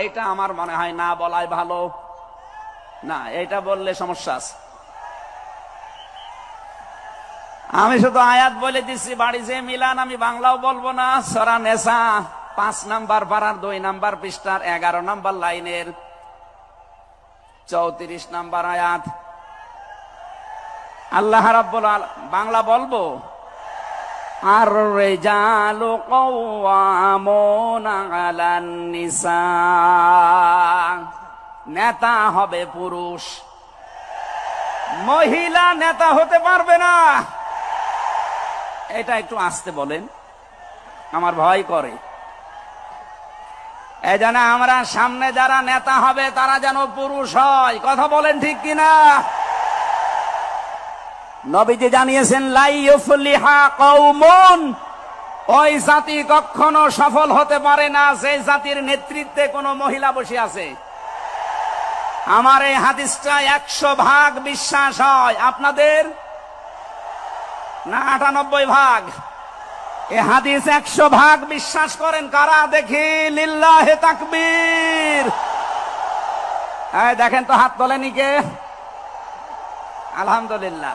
এইটা আমার মনে হয় না বলাই ভালো। না, এইটা বললে সমস্যা আছে। আমি শুধু আয়াত বলে দিচ্ছি বাড়ি যে মিলান আমি বাংলাও বলব না। সরা নেশা পাঁচ নাম্বার পাড়ার দুই নাম্বার পৃষ্ঠার এগারো নাম্বার লাইনের চৌত্রিশ নাম্বার আয়াত। আল্লাহ রাব্বুল বাংলা বলব? কওয়ামুনা আলান নিসা। নেতা হবে পুরুষ। মহিলা নেতা হতে পারবে না। এটা একটু আসতে বলেন। আমার ভয় করে। এই আমরা সামনে যারা নেতা হবে, তারা যেন পুরুষ হয়। কথা বলেন ঠিক কিনা? নবীজি জানিয়েছেন লাইফলিহা কৌমন ওই জাতি কখনো সফল হতে পারে না সেই জাতির নেতৃত্বে কোনো মহিলা বসে আছে। আমার এই হাদিসটা একশো ভাগ বিশ্বাস হয়। আপনাদের? না, আটানব্বই ভাগ। এ হাদিস একশো ভাগ বিশ্বাস করেন কারা? দেখি, লিল্লাহে তাকবীর। দেখেন তো হাত তোলেনি কে? আলহামদুলিল্লাহ।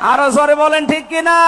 আরও জোরে বলেন ঠিক কিনা?